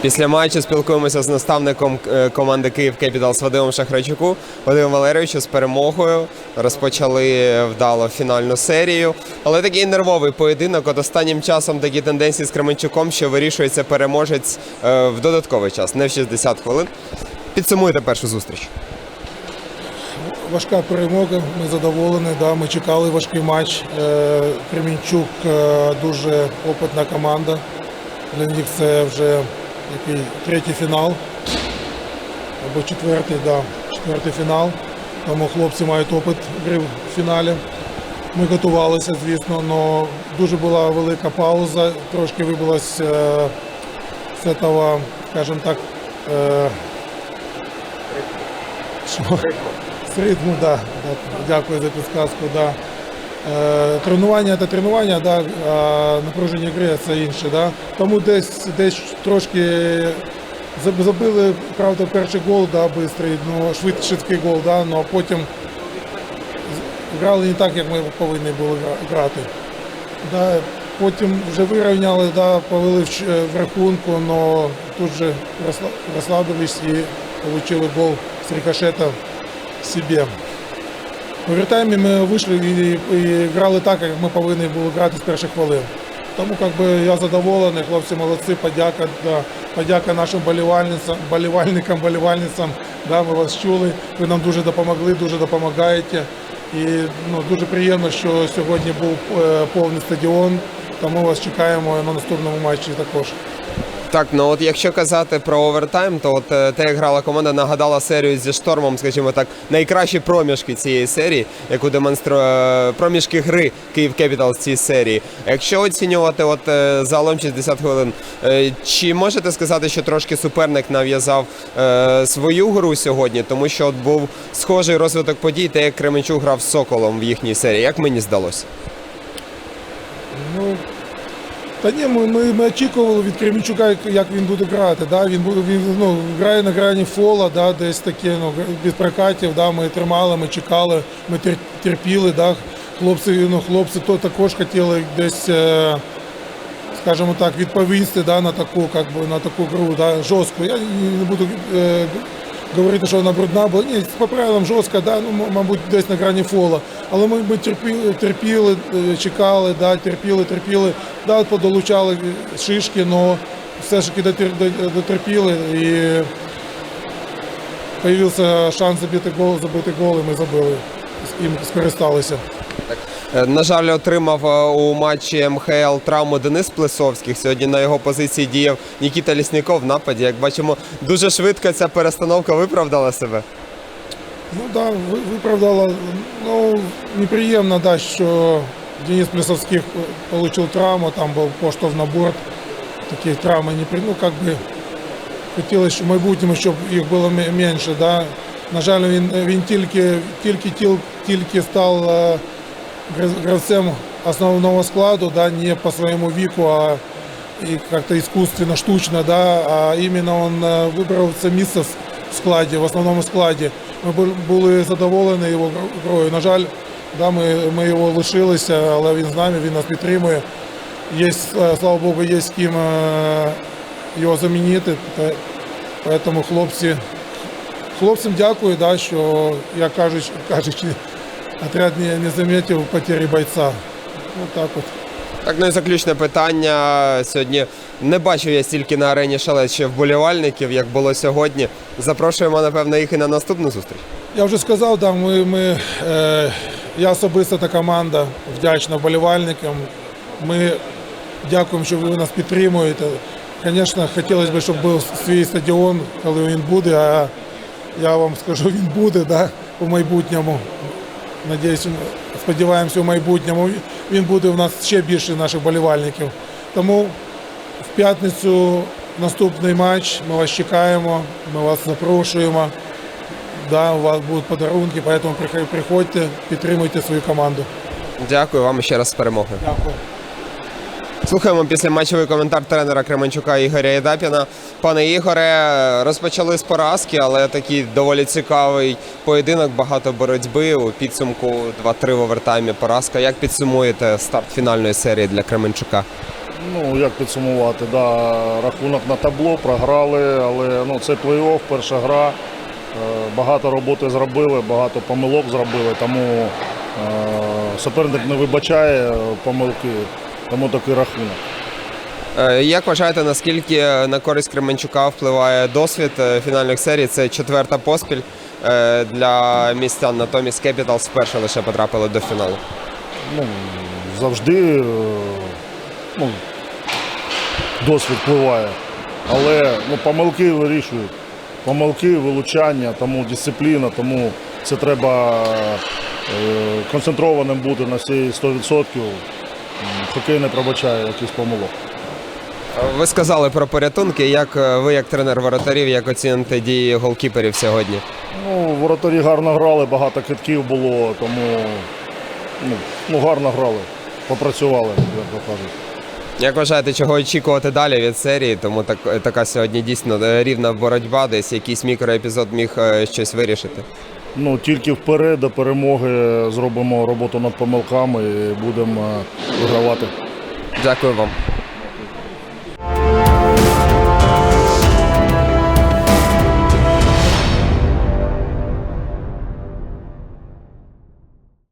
Після матчу спілкуємося з наставником е, команди Київ Кепіталс Вадимом Шахрачуку. Вадимом Валерійовичу з перемогою розпочали вдало фінальну серію. Але такий нервовий поєдинок. От останнім часом такі тенденції з Кременчуком, що вирішується переможець е, в додатковий час, не в 60 хвилин. Підсумуйте першу зустріч. Важка перемога, ми задоволені. Да, ми чекали важкий матч. Е, Кремінчук е, дуже опитна команда. Для них це вже який третій фінал або четвертий, да, четвертий фінал. Тому хлопці мають опит гри в фіналі. Ми готувалися, звісно, але дуже була велика пауза, трошки вибилась е, з цього, скажімо так, е, що? З ритму, да, да. Дякую за підсказку. Да. Е, тренування це тренування, да, а напруження гри це інше. Да. Тому десь, десь трошки забили, правда, перший гол, да, бистрий, ну, швид, швидкий гол, да, але потім грали не так, як ми повинні були грати. Да, потім вже вирівняли, да, повели в, в рахунку, але тут же розслабились і отримали гол з рикошета себе. У овертаймі ми вийшли і, і грали так, як ми повинні були грати з перших хвилин. Тому как би, я задоволений, хлопці молодці, подяка, да, подяка нашим болівальницям, болівальникам, болівальницям. Да, ми вас чули, ви нам дуже допомогли, дуже допомагаєте. І ну, дуже приємно, що сьогодні був е, повний стадіон, тому вас чекаємо на наступному матчі також. Так, ну от якщо казати про овертайм, то от е, те, як грала команда, нагадала серію зі штормом, скажімо так, найкращі проміжки цієї серії, яку демонструє проміжки гри Київ Кепітал з цієї серії. Якщо оцінювати от е, загалом 60 хвилин, е, чи можете сказати, що трошки суперник нав'язав е, свою гру сьогодні, тому що от був схожий розвиток подій, те, як Кременчук грав з Соколом в їхній серії, як мені здалося? Ну, та ні, ми, ми, ми очікували від Кремінчука, як- він буде грати. Да? Він, буде- він ну, грає на грані фола, да? десь таке, ну, без прокатів, да? ми тримали, ми чекали, ми терпіли. Да? Хлопці, ну, хлопці то також хотіли десь, е, скажімо так, відповісти да? на таку, как би, на таку гру, да? жорстку. Я не буду е, говорити, що вона брудна була. Ні, по правилам жорстка, да? ну, мабуть, десь на грані фола. Але ми, ми терпіли, терпіли, е, чекали, да? терпіли, терпіли, да? подолучали шишки, але все ж таки дотерпіли і з'явився шанс забити гол, забити гол, і ми забили. Їм скористалися. Е, На жаль, отримав е, у матчі МХЛ травму Денис Плесовських. Сьогодні на його позиції діяв Нікіта Лісніков в нападі. Як бачимо, дуже швидко ця перестановка виправдала себе. Ну да, виправдала. Ну, неприємно, да, що Денис Плесовських отримав травму, там був поштовх на борт. Такі травми не при... Ну, как би хотілося, щоб в майбутньому, щоб їх було менше. Да. На жаль, він, він тільки, тільки, тільки, став е, гравцем основного складу, да, не по своєму віку, а и как-то искусственно, штучно, да, а именно он е, вибрав це місце в складі, в основному складі. Ми були задоволені його грою. На жаль, да, ми, ми його лишилися, але він з нами, він нас підтримує. Є, е, слава Богу, є з ким е, його замінити. Тому хлопці, хлопцям дякую, да, що, як кажуть, кажучи, отряд не, не замітив потери бойця. Ну так от. Так, ну і заключне питання. Сьогодні не бачив я стільки на арені шалет ще вболівальників, як було сьогодні. Запрошуємо, напевно, їх і на наступну зустріч. Я вже сказав, да, ми, ми, е, я особисто та команда вдячна вболівальникам. Ми дякуємо, що ви нас підтримуєте. Звісно, хотілося б, щоб був свій стадіон, коли він буде, а я вам скажу, він буде да, у майбутньому. Надіюсь, сподіваємося, у майбутньому він буде у нас ще більше наших болівальників. Тому в п'ятницю наступний матч. Ми вас чекаємо, ми вас запрошуємо. Да, у вас будуть подарунки, тому приходьте, підтримуйте свою команду. Дякую вам ще раз з перемогою. Дякую. Слухаємо після матчовий коментар тренера Кременчука Ігоря Єдапіна. Пане Ігоре, розпочали з поразки, але такий доволі цікавий поєдинок, багато боротьби. У підсумку 2-3 в овертаймі поразка. Як підсумуєте старт фінальної серії для Кременчука? Ну, як підсумувати, да, рахунок на табло, програли, але ну, це плей-офф, перша гра. Е, Багато роботи зробили, багато помилок зробили, тому е, суперник не вибачає помилки, тому такий рахунок. Е, Як вважаєте, наскільки на користь Кременчука впливає досвід е, фінальних серій? Це четверта поспіль е, для містян. Натомість Capitals вперше лише потрапили до фіналу. Ну, завжди ну, досвід впливає. Але ну, помилки вирішують. Помилки, вилучання, тому дисципліна, тому це треба концентрованим бути на всі 100%. Хокей не пробачає якихось помилок. Ви сказали про порятунки. Як е, ви, як тренер воротарів, як оціните дії голкіперів сьогодні? Ну, воротарі гарно грали, багато китків було, тому ну, ну, гарно грали, попрацювали, як то кажуть. Як вважаєте, чого очікувати далі від серії? Тому так, така сьогодні дійсно е, рівна боротьба, десь якийсь мікроепізод міг е, щось вирішити. Ну, тільки вперед до перемоги зробимо роботу над помилками і будемо е, вигравати. Дякую вам.